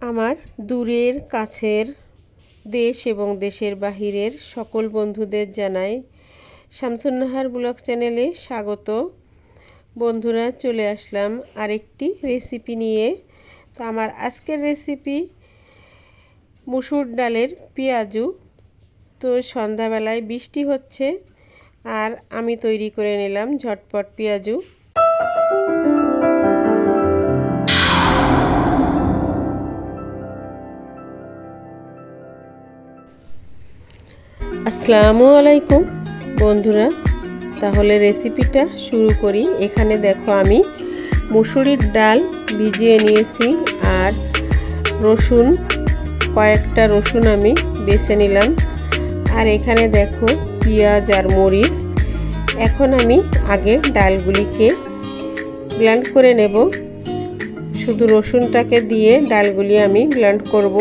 আমার দূরের, কাছের দেশ এবং দেশের বাহিরের সকল বন্ধুদের জানাই শামসুন্নাহার ব্লগ চ্যানেলে স্বাগত। বন্ধুরা, চলে আসলাম আরেকটি রেসিপি নিয়ে। তো আমার আজকের রেসিপি মুসুর ডালের পেঁয়াজু। তো সন্ধ্যাবেলায় বৃষ্টি হচ্ছে আর আমি তৈরি করে নিলাম ঝটপট পেঁয়াজু। আসসালামু আলাইকুম, বন্ধুরা। তাহলে রেসিপিটা শুরু করি। এখানে দেখো আমি মুসুরির ডাল ভিজিয়ে নিয়েছি আর রসুন, কয়েকটা রসুন আমি বেছে নিলাম। আর এখানে দেখো পেঁয়াজ আর মরিচ। এখন আমি আগে ডালগুলিকে ব্ল্যান্ড করে নেব। শুধু রসুনটাকে দিয়ে ডালগুলি আমি ব্ল্যান্ড করব।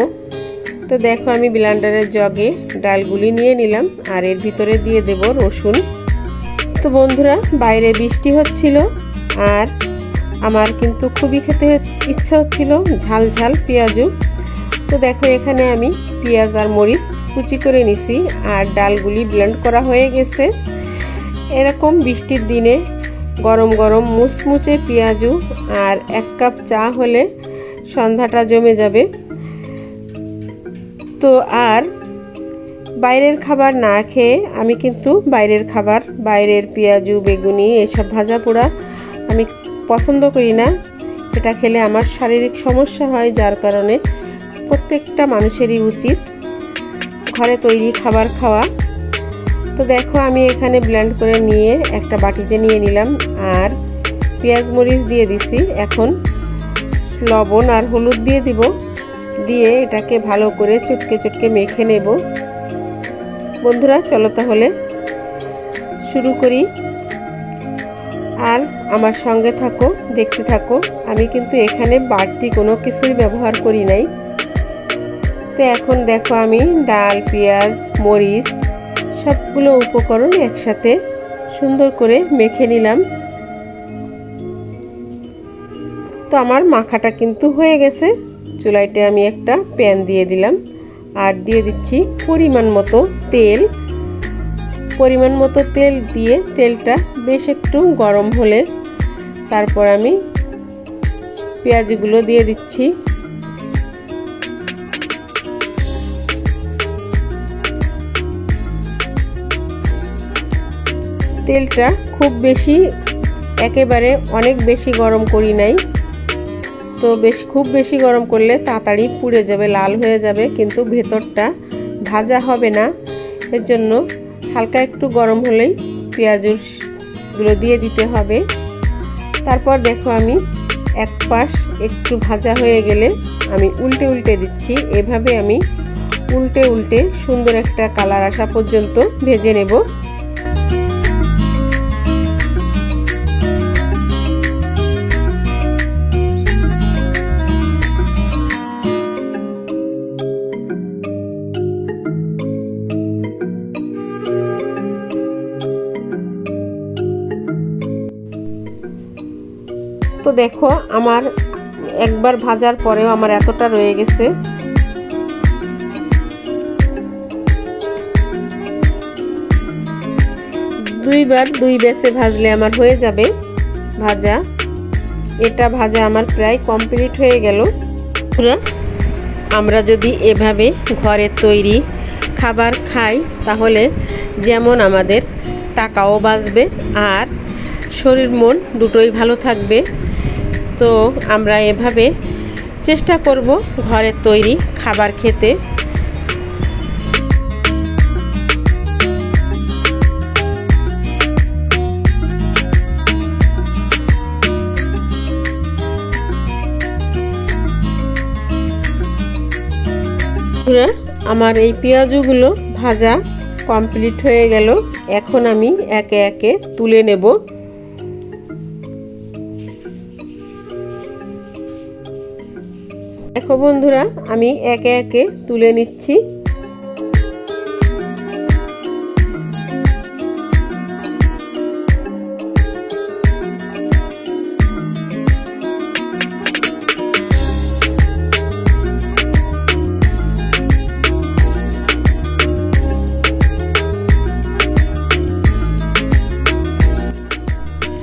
তো দেখো আমি ব্লান্ডারের জগে ডালগুলি নিয়ে নিলাম, আর এর ভিতরে দিয়ে দেব রসুন। তো বন্ধুরা, বাইরে বৃষ্টি হচ্ছিল, আর আমার কিন্তু খুবই খেতে ইচ্ছা হচ্ছিল ঝাল ঝাল পেঁয়াজু। তো দেখো এখানে আমি পেঁয়াজ আর মরিচ কুচি করে নিছি, আর ডালগুলি ব্লেন্ড করা হয়ে গেছে। এরকম বৃষ্টির দিনে গরম গরম মুচমুচে পেঁয়াজু আর এক কাপ চা হলে সন্ধ্যাটা জমে যাবে। তো আর বাইরের খাবার না খেয়ে আমি কিন্তু বাইরের খাবার, বাইরের পেঁয়াজু, বেগুনি এসব ভাজা পোড়া আমি পছন্দ করি না। এটা খেলে আমার শারীরিক সমস্যা হয়, যার কারণে প্রত্যেকটা মানুষেরই উচিত ঘরে তৈরি খাবার খাওয়া। তো দেখো আমি এখানে ব্লেন্ড করে নিয়ে একটা বাটিতে নিয়ে নিলাম আর পেঁয়াজ মরিচ দিয়ে দিছি। এখন লবণ আর হলুদ দিয়ে দিব। দিয়ে এটাকে ভালো করে চটকে চটকে মেখে নেব। বন্ধুরা, চলো তাহলে শুরু করি। আর আমার সঙ্গে থাকো, দেখতে থাকো। আমি কিন্তু এখানে বাড়তি কোনো কিছুই ব্যবহার করি নাই। তো এখন দেখো আমি ডাল, পেঁয়াজ, মরিচ সবগুলো উপকরণ একসাথে সুন্দর করে মেখে নিলাম। তো আমার মাখাটা কিন্তু হয়ে গেছে। চুলাইতে আমি একটা প্যান দিয়ে দিলাম আর দিয়ে দিচ্ছি পরিমাণ মতো তেল। পরিমাণ মতো তেল দিয়ে তেলটা বেশ একটু গরম হলে তারপর আমি পেঁয়াজগুলো দিয়ে দিচ্ছি। তেলটা খুব বেশি একেবারে অনেক বেশি গরম করি নাই। তো বেশ, খুব বেশি গরম করলে তাড়াতাড়ি পুড়ে যাবে, লাল হয়ে যাবে, কিন্তু ভেতরটা ভাজা হবে না। এর জন্য হালকা একটু গরম হলেই পেঁয়াজগুলো দিয়ে দিতে হবে। তারপর দেখো আমি এক পাশ একটু ভাজা হয়ে গেলে আমি উল্টে উল্টে দিচ্ছি। এভাবে আমি উল্টে উল্টে সুন্দর একটা কালার আসা পর্যন্ত ভেজে নেব। তো দেখো, আমার একবার ভাজার পরেও আমার এতটা রয়ে গেছে। দুইবার দুই বেসে ভাজলে আমার হয়ে যাবে ভাজা। এটা ভাজা আমার প্রায় কমপ্লিট হয়ে গেল। আমরা যদি এভাবে ঘরের তৈরি খাবার খাই, তাহলে যেমন আমাদের টাকাও বাঁচবে আর শরীর মন দুটোই ভালো থাকবে। তো আমরা এভাবে চেষ্টা করব ঘরের তৈরি খাবার খেতে। আমার এই পেঁয়াজগুলো ভাজা কমপ্লিট হয়ে গেল। এখন আমি একে একে তুলে নেব। দেখো বন্ধুরা, আমি একে একে তুলে নিচ্ছি।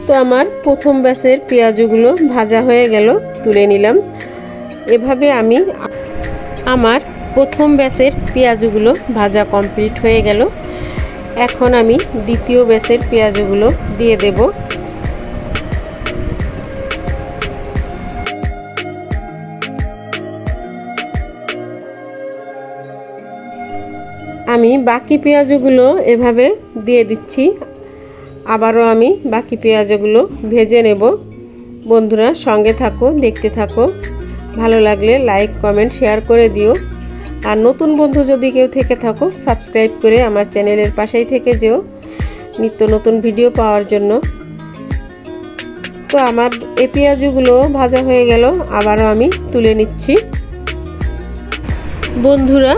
তো আমার প্রথম ব্যাসের পেঁয়াজগুলো ভাজা হয়ে গেল, তুলে নিলাম। এভাবে আমি আমার প্রথম ব্যাচের পেঁয়াজগুলো ভাজা কমপ্লিট হয়ে গেল। এখন আমি দ্বিতীয় ব্যাচের পেঁয়াজগুলো দিয়ে দেব। আমি বাকি পেঁয়াজগুলো এভাবে দিয়ে দিচ্ছি। আবারও আমি বাকি পেঁয়াজগুলো ভেজে নেব। বন্ধুরা সঙ্গে থাকো, দেখতে থাকো। ভালো লাগলে লাইক কমেন্ট শেয়ার করে দিও। আর নতুন বন্ধু যদি কেউ থেকে থাকো সাবস্ক্রাইব করে আমার চ্যানেলের পাশেই থেকে যেও নিত্য নতুন ভিডিও পাওয়ার জন্য। তো আমার এই পেঁয়াজগুলো ভাজা হয়ে গেল, আবারও আমি তুলে নিচ্ছি। বন্ধুরা,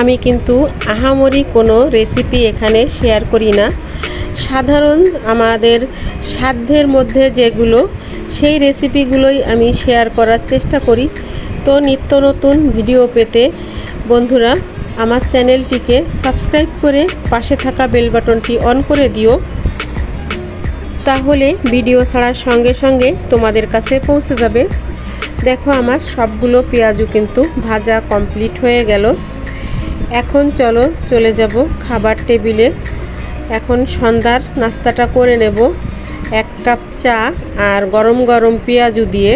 আমি কিন্তু আহামরি কোনো রেসিপি এখানে শেয়ার করি না। সাধারণ আমাদের সাধ্যের মধ্যে যেগুলো সেই রেসিপিগুলোই আমি শেয়ার করার চেষ্টা করি। তো নিত্য নতুন ভিডিও পেতে বন্ধুরা আমার চ্যানেলটিকে সাবস্ক্রাইব করে পাশে থাকা বেল বাটনটি অন করে দিও। তাহলে ভিডিও ছাড়ার সঙ্গে সঙ্গে তোমাদের কাছে পৌঁছে যাবে। দেখো আমার সবগুলো পেঁয়াজও কিন্তু ভাজা কমপ্লিট হয়ে গেল। এখন চলো, চলে যাব খাবার টেবিলে এখন সন্ধ্যার নাস্তাটা করে নেব। এক কাপ চা আর গরম গরম পেঁয়াজু দিয়ে।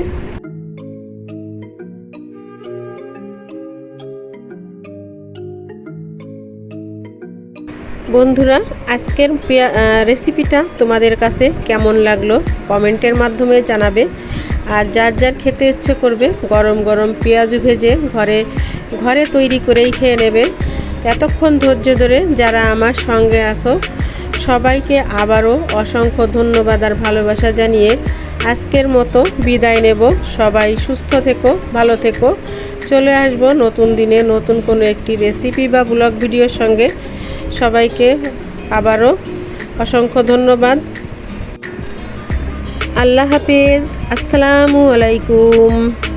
বন্ধুরা, আজকের রেসিপিটা তোমাদের কাছে কেমন লাগল কমেন্টের মাধ্যমে জানাবে। আর যার যার খেতে ইচ্ছে করবে, গরম গরম পেঁয়াজু ভেজে ঘরে ঘরে তৈরি করেই খেয়ে নেবে। এতক্ষণ ধৈর্য ধরে যারা আমার সঙ্গে আসো সবাইকে আবারও অসংখ্য ধন্যবাদ আর ভালোবাসা জানিয়ে আজকের মতো বিদায় নেব। সবাই সুস্থ থেকো, ভালো থেকো। চলে আসব নতুন দিনে নতুন কোনো একটি রেসিপি বা ব্লগ ভিডিওর সঙ্গে। সবাইকে আবারও অসংখ্য ধন্যবাদ। আল্লাহ হাফিজ। আসসালামু আলাইকুম।